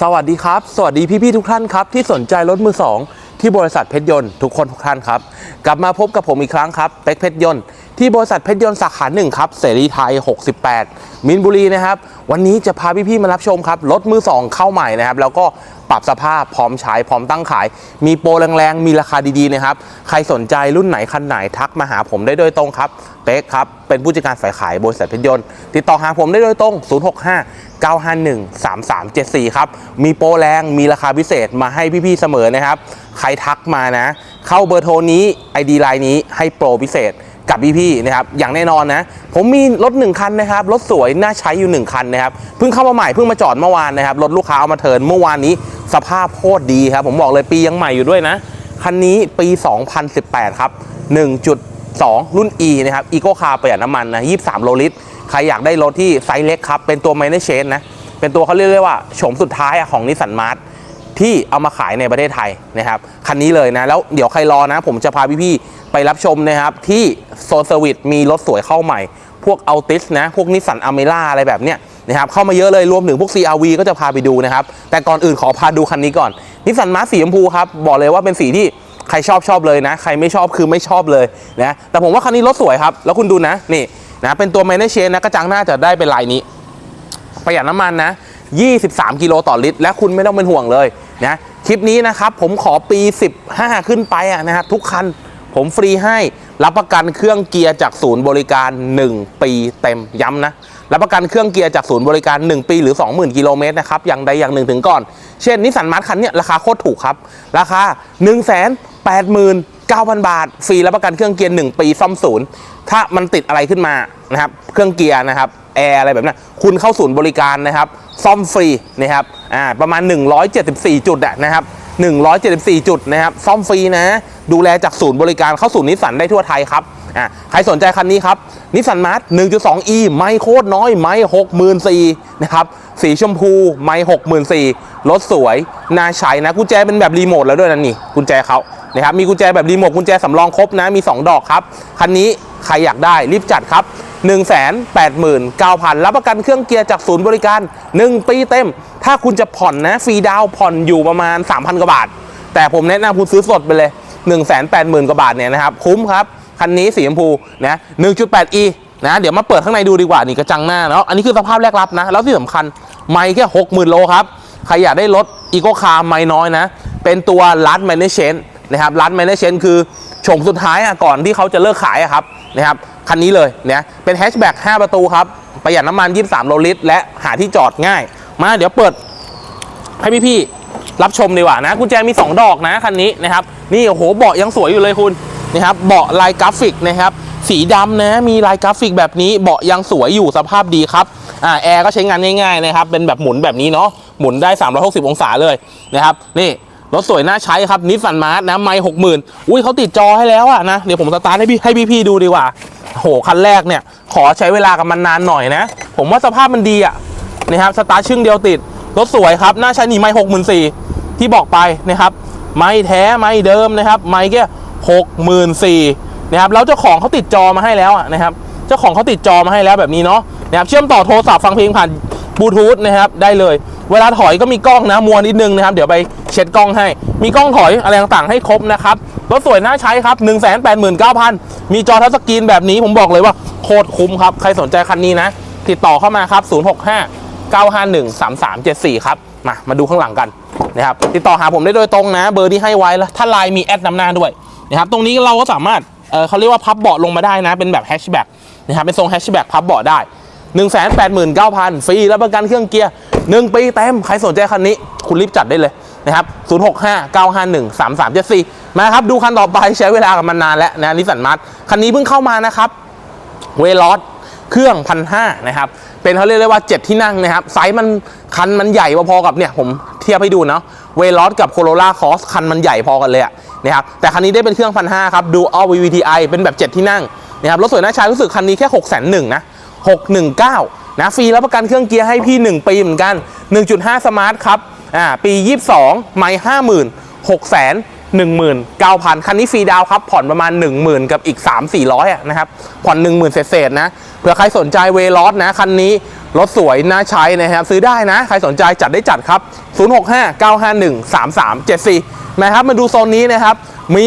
สวัสดีครับ สวัสดีพี่ๆทุกท่านครับ ที่สนใจรถมือสองที่บริษัทเพชรยนต์ทุกคนทุกท่านครับ กลับมาพบกับผมอีกครั้งครับเป็กเพชรยนต์ที่บริษัทเพชรยนต์สาขาหนึ่งครับเสรีไทย 68 มินบุรีนะครับ วันนี้จะพาพี่ๆมารับชมครับรถมือสองเข้าใหม่นะครับ แล้วก็ปรับสภาพพร้อมใช้พร้อมตั้งขาย มีโปรแรงๆ มีราคาดีๆนะครับ ใครสนใจรุ่นไหนคันไหนทักมาหาผมได้โดยตรงครับ เป็กครับ เป็นผู้จัดการฝ่ายขายบริษัทเพชรยนต์ ติดต่อหาผมได้โดยตรง 065 951 3374 ครับ มีโปรแรงมีราคาพิเศษมาให้พี่ๆเสมอนะครับ ใครทักมานะ เข้าเบอร์โทรนี้ ID ไลน์นี้ให้โปรพิเศษ กับพี่ๆนะครับอย่างแน่นอนนะผมมีรถ1คันนะครับรถสวยน่าใช้อยู่ 1 คันนะครับเพิ่งเข้ามาใหม่เพิ่งมาจอดเมื่อวานนะครับรถลูกค้าเอามาเทินเมื่อวานนี้สภาพโคตรดีครับผมบอกเลยปียังใหม่อยู่ด้วยนะคันนี้ปี 2018 ครับ 1.2 รุ่น E นะครับอีโก้คาร์ประหยัดน้ำมันนะ 23 โลลิตร ใครอยากได้รถที่ไซส์เล็กครับ เป็นตัวไมเนเชนนะ เป็นตัวเขาเรียกได้ว่าโฉมสุดท้ายของนิสสันมาร์ทที่เอามาขายในประเทศไทยนะครับ คันนี้เลยนะ แล้วเดี๋ยวใครรอนะ ผมจะพาพี่ๆ ไปรับชมนะครับ ที่โซนเซอร์วิสมีรถสวยเข้าใหม่ พวกอัลติสนะ พวกนิสสันอเมร่าอะไรแบบเนี้ยนะครับเข้ามาเยอะเลยรวมถึงพวก CRV ก็จะพาไปดูนะครับ แต่ก่อนอื่นขอพาดูคันนี้ก่อนนิสสันมาร์ทสีชมพูครับ บอกเลยว่าเป็นสีที่ใครชอบชอบเลยนะ ใครไม่ชอบคือไม่ชอบเลยนะแต่ผมว่าคันนี้รถสวยครับ แล้วคุณดูนะนี่นะเป็นตัว m a n เชนนะกระจังหน้าจะได้เป็นลายนี้ ประหยัดน้ำมันนะ 23 กิโลต่อลิตร และคุณไม่ต้องเป็นห่วงเลยนะคลิปนี้นะครับผมขอปี 15 ขึ้นไปอะนะครับทุกคัน ผมฟรีให้รับประกันเครื่องเกียร์จากศูนย์บริการ 1 ปีเต็มย้ำนะรับประกันเครื่องเกียร์จากศูนย์บริการ 1 ปีหรือ 20,000กิโลเมตรนะครับอย่างใดอย่างหนึ่งถึงก่อน เช่นนิสสันมาร์ทคันเนี้ยราคาโคตรถูกครับ ราคา 1 8 9 0 0 0 บาท ฟรีรับประกันเครื่องเกียร์ 1 ปีซ่อมศูนย์ถ้ามันติดอะไรขึ้นมานะครับเครื่องเกียร์นะครับแอร์อะไรแบบนั้นคุณเข้าศูนย์บริการนะครับซ่อมฟรีนะครับอ่าประมาณ 174 จุดอะนะครับ 174 จุดนะครับ ซ่อมฟรีนะ ดูแลจากศูนย์บริการเข้าศูนย์นิสสันได้ทั่วไทยครับอ่าใครสนใจคันนี้ครับนิสสันมาร์ท 1.2e ไม่โคตรน้อย ไม่64,000นะครับ สีชมพู ไม่64,000รถสวย น่าใช้นะ กุญแจเป็นแบบรีโมทแล้วด้วยนะนี่ กุญแจเขา นะครับมีกุญแจแบบรีโมทกุญแจสำรองครบนะมี 2 ดอกครับ คันนี้ใครอยากได้รีบจัดครับ 189,000 รับประกันเครื่องเกียร์จากศูนย์บริการ 1 ปีเต็ม ถ้าคุณจะผ่อนนะฟรีดาวผ่อนอยู่ประมาณ 3,000 กว่าบาท แต่ผมแนะนำคุณซื้อสดไปเลย 180,000 กว่าบาทเนี่ยนะครับคุ้มครับ คันนี้สีชมพูนะ 1.8e นะเดี๋ยวมาเปิดข้างในดูดีกว่านี่กระจังหน้าเนาะอันนี้คือสภาพแรกรับนะ แล้วที่สำคัญไม่แค่60,000โลครับใครอยากได้รถอีโก้คาร์ไม่น้อยนะ เป็นตัวลัดแมนเชน นะครับลัดแมนเชนคือโฉมสุดท้ายอะก่อนที่เขาจะเลิกขายครับนะครับคันนี้เลยเนี่ยเป็นแฮชแบ็ก5ประตูครับประหยัดน้ำมัน 23โลลิตร และหาที่จอดง่าย มาเดี๋ยวเปิดให้พี่ๆรับชมดีกว่านะกุญแจมี 2 ดอกนะคันนี้นะครับนี่โอ้โหเบาะยังสวยอยู่เลยคุณนะครับเบาะลายกราฟิกนะครับสีดำนะมีลายกราฟิกแบบนี้เบาะยังสวยอยู่สภาพดีครับอ่าแอร์ก็ใช้งานง่ายๆนะครับเป็นแบบหมุนแบบนี้เนาะหมุนได้ 360 องศาเลยนะครับนี่ รถสวยน่าใช้ครับนิสสันมาร์ทนะไม่หกหมื่นอุ้ยเขาติดจอให้แล้วอะนะ เดี๋ยวผมสตาร์ทให้พี่ให้พี่ๆดูดีกว่าโหคันแรกเนี่ย ขอใช้เวลากับมันนานหน่อยนะ ผมว่าสภาพมันดีอะนะครับสตาร์ทชึ่งเดียวติด รถสวยครับ น่าใช้หนีไม่หกหมื่นสี่ที่บอกไปนะครับ ไม่แท้ไม่เดิมนะครับไม่แค่หกหมื่นสี่นะครับแล้วเจ้าของเขาติดจอมาให้แล้วอะนะครับ เจ้าของเขาติดจอมาให้แล้วแบบนี้เนาะนะครับเชื่อมต่อโทรศัพท์ฟังเพลงผ่านบลูทูธนะครับได้เลย เวลาถอยก็มีกล้องนะมัวนิดนึงนะครับ เดี๋ยวไปเช็ดกล้องให้ มีกล้องถอยอะไรต่างๆให้ครบนะครับรถสวยน่าใช้ครับ 1 8 9 0 0 0 มีจอทัชสกรีนแบบนี้ผมบอกเลยว่าโคตรคุ้มครับ ใครสนใจคันนี้นะ ติดต่อเข้ามาครับ 065 951 3374 ครับ มา มาดูข้างหลังกันนะครับ ติดต่อหาผมได้โดยตรงนะ เบอร์ที่ให้ไว้แล้วถ้าไลน์มีแอดนำหน้าด้วยนะครับ ตรงนี้เราก็สามารถเอ่อเขาเรียกว่าพับเบาะลงมาได้นะ เป็นแบบแฮชแบ็กนะครับ เป็นทรงแฮชแบ็กพับเบาะได้ 189,000ฟรีรับประกันเครื่องเกียร์1ปีเต็มใครสนใจคันนี้ คุณรีบจัดได้เลยนะครับ065 951 3374มาครับ ดูคันต่อไปใช้เวลากับมันนานแล้วนะนิสสันมาร์ทคันนี้เพิ่งเข้ามานะครับเวลอสเครื่องพันห้านะครับเป็นเขาเรียกได้ว่า 7 ที่นั่งนะครับไซส์มันคันมันใหญ่พอๆกับเนี่ยผมเทียบให้ดูเนาะเวลอสกับโคโรล่าคอสคันมันใหญ่พอกันเลยนะครับแต่คันนี้ได้เป็นเครื่องพันห้าครับดูอัล VVTi เป็นแบบ 7 ที่นั่งนะครับรถสวยน่าใช้รู้สึกคันนี้แค่6 1 0 0 0นะ 619 นะฟรีรับประกันเครื่องเกียร์ให้พี่ 1 ปีเหมือนกัน 1.5 สมาร์ทครับอ่าปี 22 ไม่50,000 6 0 0 0 19,000 คันนี้ฟรีดาวครับ ผ่อนประมาณ 10,000 กับอีก 3 400อะนะครับ ผ่อน 10,000 เศษๆนะ เผื่อใครสนใจเวลอสนะ คันนี้รถสวยน่าใช้นะครับ ซื้อได้นะ ใครสนใจจัดได้จัดครับ 065 951 3374 นะครับ มาดูโซนนี้นะครับ มี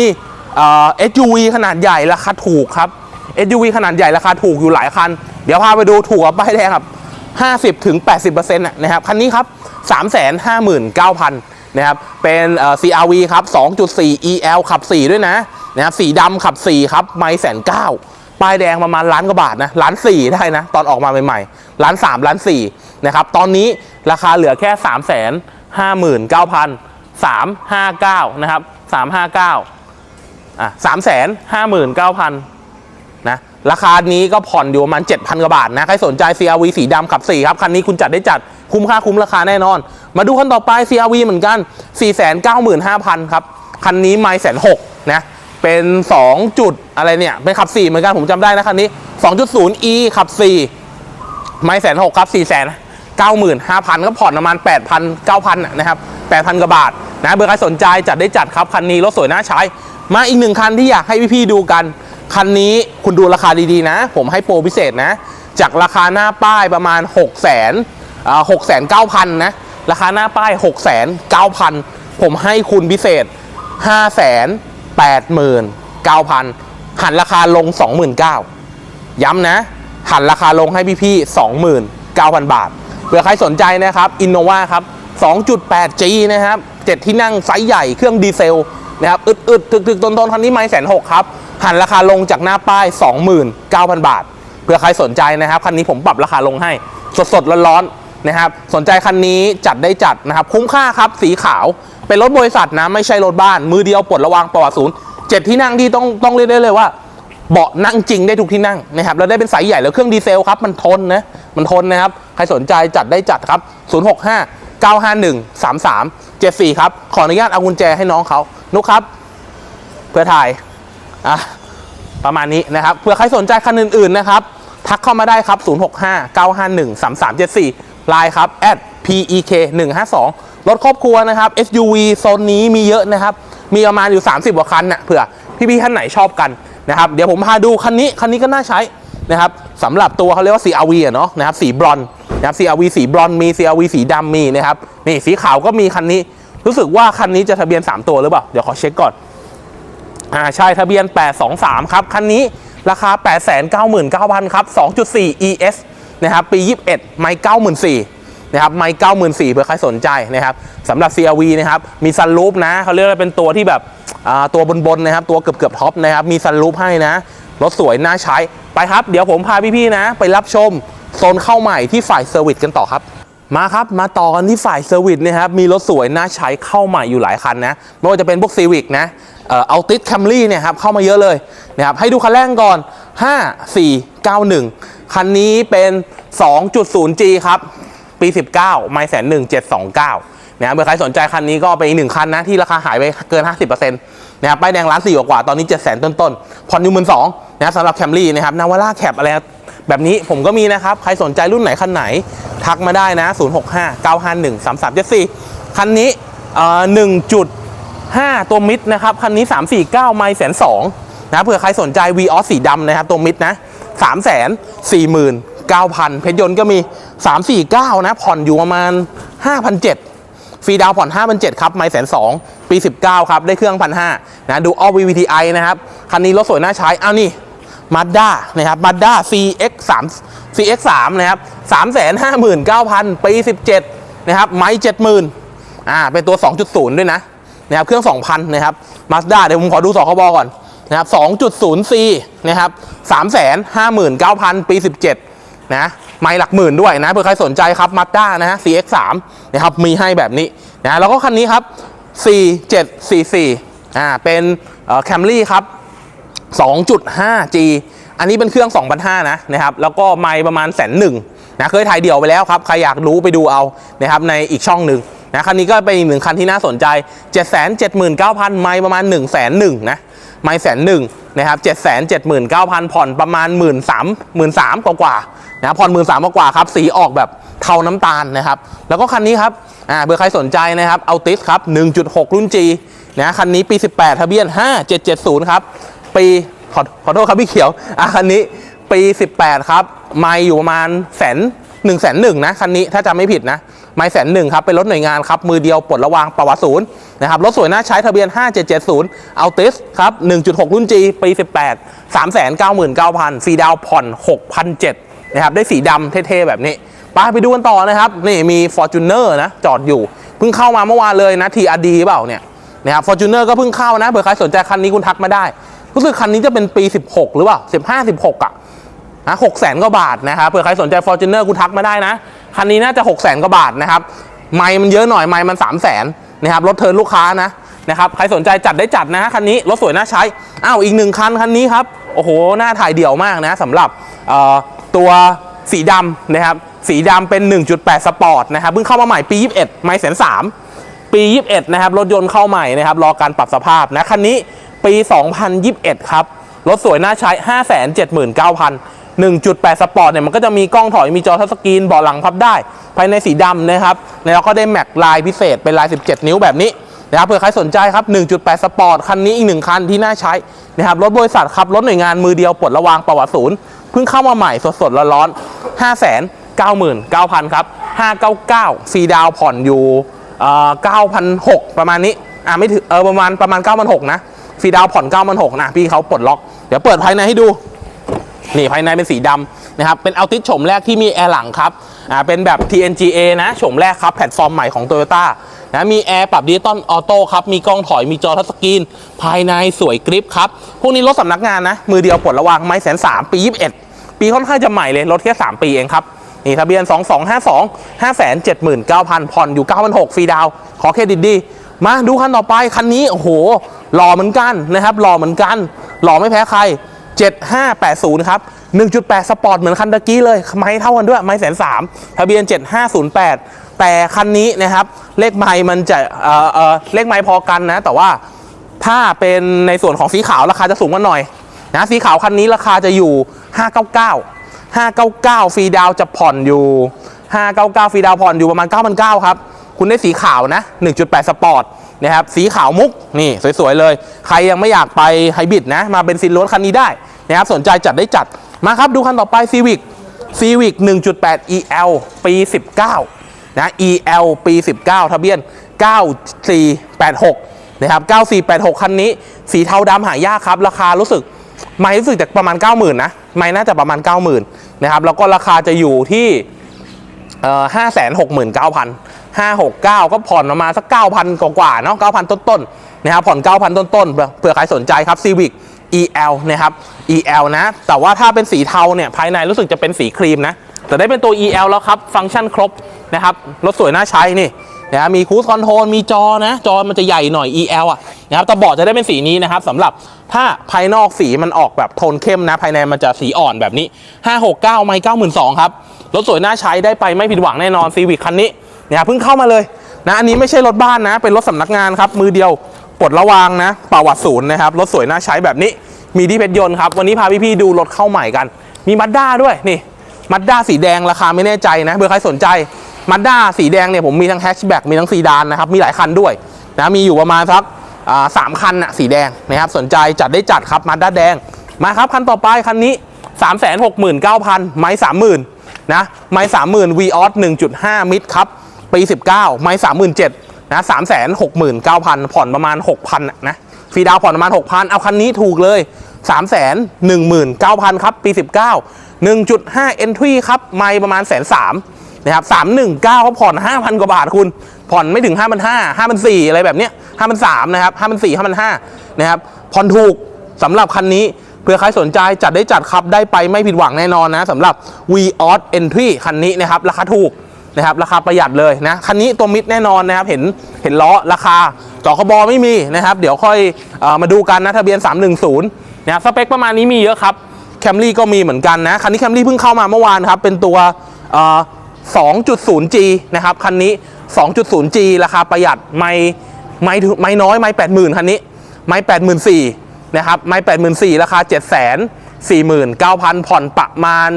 เอ่อ SUV ขนาดใหญ่ราคาถูกครับ SUV ขนาดใหญ่ราคาถูกอยู่หลายคัน เดี๋ยวพาไปดูถูกกับป้ายแดงครับ 50ถึง80%นะนะครับคันนี้ครับ 359,000นะครับเป็น CRV ครับ 2.4 EL ขับ 4 ด้วยนะนะครับสีดำขับ 4 ครับ ไม่แสนเก้าป้ายแดงประมาณล้านกว่าบาทนะล้านสี่ได้นะ ตอนออกมาใหม่ๆล้านสามล้านสี่นะครับ ตอนนี้ราคาเหลือแค่3 5 9 0 0 359นะครับ359อะ359,000นะ ราคานี้ก็ผ่อนอยู่ประมาณ 7,000 กว่าบาทนะ ใครสนใจ CRV สีดำขับ4ครับ คันนี้คุณจัดได้จัดคุ้มค่าคุ้มราคาแน่นอน มาดูคันต่อไป CRV เหมือนกัน 495,000 ครับ คันนี้ไม่แสนหกนะ เป็น 2 จุดอะไรเนี่ย เป็นขับ 4 เหมือนกันผมจำได้นะคันนี้ 2.0 e ขับ 4 ไม่แสนหกครับ 4 แสนเก้าหมื่นห้าพันก็ผ่อนประมาณ 8,000 9,000นะครับ 8,000 กว่าบาทนะ เบอร์ใครสนใจจัดได้จัดครับ คันนี้รถสวยน่าใช้ มาอีกหนึ่งคันที่อยากให้พี่ๆดูกัน คันนี้คุณดูราคาดีๆนะ ผมให้โปรพิเศษนะ จากราคาหน้าป้ายประมาณ 6 0 0 0 0 0อ่า6 9 0 0 0นะ ราคาหน้าป้าย6 9 0 0 0 ผมให้คุณพิเศษ 5 8 9 0 0 0 หันราคาลง 29,000ย้ำนะ หันราคาลงให้พี่ๆ29,000 บาทเผื่อใครสนใจนะครับอินโนวาครับ 2.8G นะครับ 7 ที่นั่งไซส์ใหญ่เครื่องดีเซลนะครับ อึดๆถึกๆต้นๆคันนี้ไม่แสนหกครับ หันราคาลงจากหน้าป้าย 29,000 บาทเผื่อใครสนใจนะครับ คันนี้ผมปรับราคาลงให้ สดๆร้อนๆนะครับ สนใจคันนี้จัดได้จัดนะครับ คุ้มค่าครับ สีขาว เป็นรถบริษัทนะ ไม่ใช่รถบ้าน มือเดียวปลดระวางประวัติศูนย์เจ็ดที่นั่งที่ต้องต้องเรียกได้เลยว่าเบาะนั่งจริงได้ทุกที่นั่งนะครับแล้วได้เป็นไซส์ใหญ่แล้วเครื่องดีเซลครับมันทนนะมันทนนะครับ ใครสนใจจัดได้จัดครับ 065 951 33 74 ครับ ขออนุญาตเอากุญแจให้น้องเขานุกครับ เพื่อถ่าย อะประมาณนี้นะครับเผื่อใครสนใจคันอื่นๆนะครับ ทักเข้ามาได้ครับ 065 951 3374ไลน์ครับ @pek 152 รถครอบครัวนะครับ SUV โซนนี้มีเยอะนะครับ มีประมาณอยู่ 30 กว่าคันนะ่ะเผื่อพี่ๆท่านไหนชอบกันนะครับ เดี๋ยวผมพาดูคันนี้ คันนี้ก็น่าใช้นะครับสำหรับตัวเขาเรียกว่า CRV อะเนาะนะครับสีบรอนนะครับ CRV สีบรอนมี CRV สีดำมีนะครับนี่สีขาวก็มีคันนี้ รู้สึกว่าคันนี้จะทะเบียน 3 ตัวหรือเปล่า เดี๋ยวขอเช็คก่อน อ่าใช่ทะเบียน 823 ครับ คันนี้ราคา 899,000 ครับ 2.4 ES นะครับ ปี 21 ไมค์94,000นะครับ ไมค์94,000เผื่อใครสนใจนะครับสำหรับ CRV นะครับ มีซันรูปนะ เขาเรียกว่าเป็นตัวที่แบบอ่าตัวบนๆนะครับ ตัวเกือบเกือบท็อปนะครับ มีซันรูปให้นะ รถสวย น่าใช้ ไปครับ เดี๋ยวผมพาพี่ๆนะ ไปรับชมโซนเข้าใหม่ที่ฝ่ายเซอร์วิสกันต่อครับมาครับ มาต่อกันที่ฝ่ายเซอร์วิสนะครับ มีรถสวยน่าใช้เข้าใหม่อยู่หลายคันนะ ไม่ว่าจะเป็นพวกซีวิกนะ เอ่ออัลติสแคมรี่เนี่ยครับเข้ามาเยอะเลยนะครับให้ดูคันแรกก่อน 5491 คันนี้เป็น 2.0G ครับ ปี 19 ไม่แสนหนึ่งเจ็ดสองเก้านะครับเมื่อใครสนใจคันนี้ก็เป็นอีกหนึ่งคันนะที่ราคาหายไปเกิน 50%นะครับป้ายแดงล้านสี่กว่าตอนนี้ 7 0 0 0 0ต้นต้นๆผ่อนอยู่หมื่นสองนะครับสำหรับแคมรี่นะครับนาวาร่าแคปอะไรแบบนี้ผมก็มีนะครับ ใครสนใจรุ่นไหนคันไหน ทักมาได้นะ 065 951 3374 คันนี้เอ่ 5 ตัวมิดนะครับ คันนี้ 349 ไมล์แสนสองนะเผื่อใครสนใจ v ีออสสีดำนะครับ ตัวมิดนะ3 4 4 9 0 0 0 เพชรยนต์ก็มี 349 นะ ผ่อนอยู่ประมาณ 5,700ฟรีดาวผ่อน 5,700 ครับไมล์แสนสองปี 19 ครับ ได้เครื่อง 1,500 นะ ดูออ VVTi นะครับ คันนี้รถสวยน่าใช้เอานี่มาด้านะครับมาด้า CX 3 CX 3นะครับ 359,000 ปี 17 นะครับ ไมล์70,000 อ่า เป็นตัว 2.0 ด้วยนะ นะครับเครื่อง 2,000 นะครับมาด้าเดี๋ยวผมขอดูสคบก่อนนะครับ 2.0C นะครับ359,000 ปี 17 นะไม่หลักหมื่นด้วยนะเผื่อใครสนใจครับมาด้านะฮะ CX3 นะครับมีให้แบบนี้นะแล้วก็คันนี้ครับ 4744อ่าเป็นแคมรี่ครับ 2.5G อันนี้เป็นเครื่อง 2,500นะนะครับ แล้วก็ไมล์ประมาณแสนหนึ่งนะเคยถ่ายเดี่ยวไปแล้วครับ ใครอยากรู้ไปดูเอานะครับในอีกช่องหนึ่ง นะคันนี้ก็เป็นอีกหนึ่งคันที่น่าสนใจ 779,000 ไมล์ประมาณ1 0 0 0 0 0นะไมล์แสนหนึ่งนะครับ779,000 ผ่อนประมาณ 1 3 0 0 0 0กว่ากว่านะผ่อน 1 3 0 0 0กว่าครับ สีออกแบบเทาน้ำตาลนะครับ แล้วก็คันนี้ครับอ่าเบอร์ใครสนใจนะครับเอาติสครับ 1.6 รุ่น G นะคันนี้ปี 18 ทะเบียน 5770 ครับ ปีขอขอโทษครับพี่เขียวอะคันนี้ปี 18 ครับ ไม่อยู่ประมาณแสน1นึ่งแสนหนึ่งนะคันนี้ถ้าจำไม่ผิดนะ ไม่แสนหนึ่งครับเป็นรถหน่วยงานครับมือเดียวปลดระวางประวัติศูนย์นะครับรถสวยน่าใช้ทะเบียน 5770เอาติสครับ1.6 รุ่น G ปี 18 399,000ฟรีดาวน์ผ่อน 6,700นะครับได้สีดำเท่ๆ แบบนี้ไปไปดูกันต่อนะครับ นี่มี Fortuner นะจอดอยู่ เพิ่งเข้ามาเมื่อวานเลยนะ TRD เปล่าเนี่ยนะครับ Fortuner ก็เพิ่งเข้านะเผื่อใครสนใจคันนี้คุณทักมาได้ รู้สึกคันนี้จะเป็นปี 16 หรือเปล่า 15 16 อะนะ6แสนกว่าบาทนะครับเผื่อใครสนใจ Fortuner คุณทักมาได้นะ คันนี้น่าจะ6แสนกว่าบาทนะครับ ไม่มันเยอะหน่อย ไม่มัน3 0 0แสนนะครับรถเทินลูกค้านะนะครับใครสนใจจัดได้จัดนะคันนี้รถสวยน่าใช้อ้าวอีกหนึ่งคันคันนี้ครับโอ้โหหน้าถ่ายเดี่ยวมากนะสำหรับตัวสีดำนะครับสีดำเป็น 1.8 สปอร์ตนะครับเพิ่งเข้ามาใหม่ปี 21 ไม่แสนสามปี 21 นะครับ รถยนต์เข้าใหม่นะครับ รอการปรับสภาพนะ คันนี้ปี 2021 ครับ รถสวยน่าใช้ 579,000 1.8 สปอร์ตเนี่ยมันก็จะมีกล้องถอยมีจอทัชสกรีนเบาะหลังพับได้ ภายในสีดำนะครับ แล้วก็ได้แม็กลายพิเศษเป็นลาย 17 นิ้วแบบนี้นะครับเผื่อใครสนใจครับ 1.8 สปอร์ตคันนี้อีกหนึ่งคันที่น่าใช้นะครับรถบริษัทครับรถหน่วยงานมือเดียวปลดระวางประวัติศูนย์เพิ่งเข้ามาใหม่สดๆร้อนๆ 5 9 9 0 0 0 ครับ 599ฟีดาวผ่อนอยู่เอ่อ9,600ประมาณนี้อ่าไม่ถึงเออประมาณประมาณ9,600นะฟีดาวผ่อน9,600นะพี่เขาปลดล็อก เดี๋ยวเปิดภายในให้ดู นี่ภายในเป็นสีดำนะครับ เป็นเอัลติสโฉมแรกที่มีแอร์หลังครับ อ่า เป็นแบบ TNGA นะโฉมแรกครับแพลตฟอร์มใหม่ของ Toyota นะ มีแอร์ปรับดิจิตอลออโต้ครับ มีกล้องถอย มีจอทัชสกรีน ภายในสวยกริปครับ พวกนี้รถสำนักงานนะ มือเดียวปลดระวางไม่แสนสามปี 21 ปีค่อนข้างจะใหม่เลย รถแค่ 3 ปีเองครับ นี่ทะเบียน 2252 579,000 ผ่อนอยู่ 9,600ฟรีดาว ขอเครดิตดี มาดูคันต่อไป คันนี้ โอ้โห หล่อเหมือนกันนะครับ หล่อเหมือนกัน หล่อไม่แพ้ใคร 7580 ครับ 1.8 สปอร์ตเหมือนคันตะกี้เลย ไม้เท่ากันด้วย ไม้แสนสามทะเบียน 7508 แต่คันนี้นะครับ เลขไม้มันจะเออเออเลขไม้พอกันนะ แต่ว่าถ้าเป็นในส่วนของสีขาวราคาจะสูงกว่าหน่อยนะสีขาวคันนี้ราคาจะอยู่ 599 599 ฟรีดาวจะผ่อนอยู่ 599 ฟรีดาวผ่อนอยู่ประมาณ 9,900 ครับ คุณได้สีขาวนะ 1.8 สปอร์ตนะครับ สีขาวมุก นี่ สวย ๆ เลย ใครยังไม่อยากไปไฮบริดนะ มาเป็นซินล้วนคันนี้ได้ นะครับสนใจจัดได้จัดมาครับดูคันต่อไป Civic Civic 1.8 EL ปี 19 นะ EL ปี 19 ทะเบียน 9486 นะครับ 9486 คันนี้ สีเทาดำหายากครับ ราคารู้สึก ไม่รู้สึกจากประมาณ 90,000 นะ ไม่น่าจะประมาณ 90,000 นะครับ แล้วก็ราคาจะอยู่ที่เอ่อห้าแสนหกหมื่นเก้าพันห้าหกเก้าก็ผ่อนประมาณสักเก้าพันกว่าๆเนาะเก้าพันต้นๆ นะครับ ผ่อนเก้าพันต้นๆเผื่อเผื่อใครสนใจครับ Civic EL นะครับ EL นะ แต่ว่าถ้าเป็นสีเทาเนี่ยภายในรู้สึกจะเป็นสีครีมนะ แต่ได้เป็นตัว EL แล้วครับ ฟังก์ชันครบนะครับ รถสวยน่าใช้นี่นะมีคูสคอนโทรลมีจอนะ จอมันจะใหญ่หน่อย EL อะนะครับแต่เบาะจะได้เป็นสีนี้นะครับสำหรับถ้าภายนอกสีมันออกแบบโทนเข้มนะ ภายในมันจะสีอ่อนแบบนี้ 569 ไม่92,000 ครับ รถสวยน่าใช้ได้ไปไม่ผิดหวังแน่นอนซีวิ c คันนี้เนี่ยเพิ่งเข้ามาเลยนะอันนี้ไม่ใช่รถบ้านนะ เป็นรถสำนักงานครับมือเดียว ปลดระวางนะประวัติศูนย์นะครับรถสวยน่าใช้แบบนี้มีที่เพชรยนต์ครับ วันนี้พาพี่ๆดูรถเข้าใหม่กัน มีมัดด้าด้วยนี่มัดด้าสีแดงราคาไม่แน่ใจนะเผื่อใครสนใจมัดด้าสีแดงเนี่ยผมมีทั้งแฮชแบ็กมีทั้งซีดานนะครับมีหลายคันด้วยนะมีอยู่ประมาณสักอ่าสามคันนะสีแดงนะครับสนใจจัดได้จัดครับมัดด้าแดงมาครับคันต่อไปคันนี้ 3 6 9 0 0 0 ไม้ 30,000นะไม้ 30,000 v ีออส1.5 มิตรครับปี 19 ไม้ 37,000 นะสามแสนหกหมื่นเก้าพันผ่อนประมาณหกพันนะฟีดาวผ่อนประมาณหกพันเอาคันนี้ถูกเลยสามแสนหนึ่งหมื่นเก้าพันครับ ปีสิบเก้าหนึ่งจุดห้าเอนทรีครับ ไม่ประมาณแสนสามนะครับสามหนึ่งเก้าเขาผ่อนห้าพันกว่าบาทคุณ ผ่อนไม่ถึงห้าพันห้าห้าพันสี่อะไรแบบเนี้ยห้าพันสามนะครับห้าพันสี่ห้าพันห้านะครับผ่อนถูกสำหรับคันนี้เพื่อใครสนใจจัดได้จัดครับได้ไปไม่ผิดหวังแน่นอนนะสำหรับ v อ s Entry คันนี้นะครับราคาถูก นะครับราคาประหยัดเลยนะคันนี้ตัวมิดแน่นอนนะครับเห็นเห็นล้อราคาจอคบอไม่มีนะครับ เดี๋ยวค่อยอมาดูกันนะทะเบียน 310นะครับสเปคประมาณนี้มีเยอะครับแคมรี่ก็มีเหมือนกันนะคันนี้แคมรี่เพิ่งเข้ามาเมื่อวานครับเป็นตัวเอ่อ 2.0G นะครับคันนี้ 2.0G ราคาประหยัดไม่ไม่ไม่น้อยไม่80,000 คันนี้ ไม่84,000นะครับไม่84,000 ราคา 749,000 ผ่อนประมาณ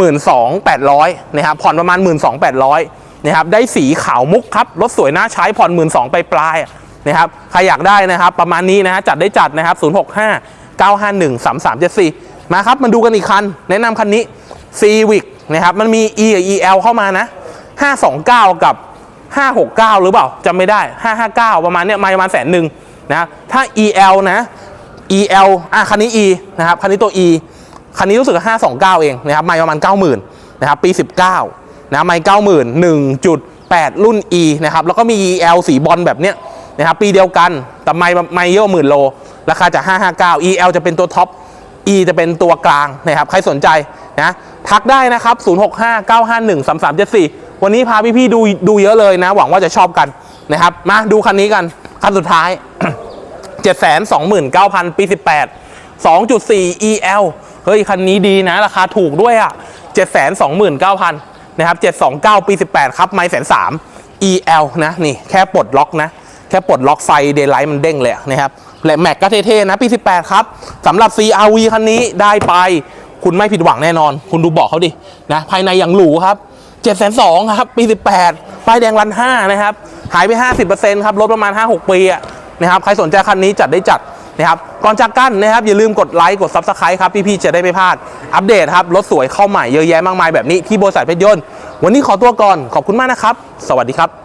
12,800นะครับผ่อนประมาณ 12,800นะครับได้สีขาวมุกครับรถสวยน่าใช้ผ่อน 12,000ไปปลายนะครับใครอยากได้นะครับประมาณนี้นะฮะจัดได้จัดนะครับ065 951 3374 มาครับมาดูกันอีกคัน แนะนำคันนี้ Civic นะครับมันมี E กับ EL เข้ามานะ 529 กับ 569 หรือเปล่าจำไม่ได้ 559 ประมาณเนี้ยมาประมาณแสนหนึ่งนะถ้า EL นะ EL อะคันนี้ E นะครับคันนี้ตัว E คันนี้รู้สึกว่า529เองนะครับไม่ประมาณ90,000นะครับปี19นะไม่90,000 1.8รุ่น E นะครับแล้วก็มี EL สีบอลแบบเนี้ยนะครับปีเดียวกันแต่ไม่ไม่เยอะหมื่นโล ราคาจะ559 EL จะเป็นตัวท็อป E จะเป็นตัวกลางนะครับใครสนใจนะทักได้นะครับ 0659513374 วันนี้พาพี่ๆดูดูเยอะเลยนะ หวังว่าจะชอบกันนะครับมาดูคันนี้กันคันสุดท้าย 729,000 ปี 18 2.4 EL เฮ้ย คันนี้ดีนะ ราคาถูกด้วยอะ 729,000 นะครับ 729 ปี 18 ครับ ไม่แสนสาม EL นะ นี่แค่ปลดล็อกนะ แค่ปลดล็อกไฟเดย์ไลท์มันเด้งเลยอะนะครับ และแม็กก็เท่ๆนะ ปี 18 ครับสำหรับ CRV คันนี้ได้ไป คุณไม่ผิดหวังแน่นอน คุณดูบอกเขาดินะ ภายในอย่างหรูครับ 7 2 0 0ครับ ปี 18ป้ายแดงรัน5นะครับ หายไป 50%ครับ ลดประมาณ 5-6 ปีอะนะครับ ใครสนใจคันนี้จัดได้จัด นะครับก่อนจากกันนะครับอย่าลืมกดไลค์กด Subscribe ครับพี่ๆจะได้ไม่พลาดอัปเดตครับรถสวยเข้าใหม่เยอะแยะมากมายแบบนี้ที่บริษัทเพชรยนต์วันนี้ขอตัวก่อนขอบคุณมากนะครับ สวัสดีครับ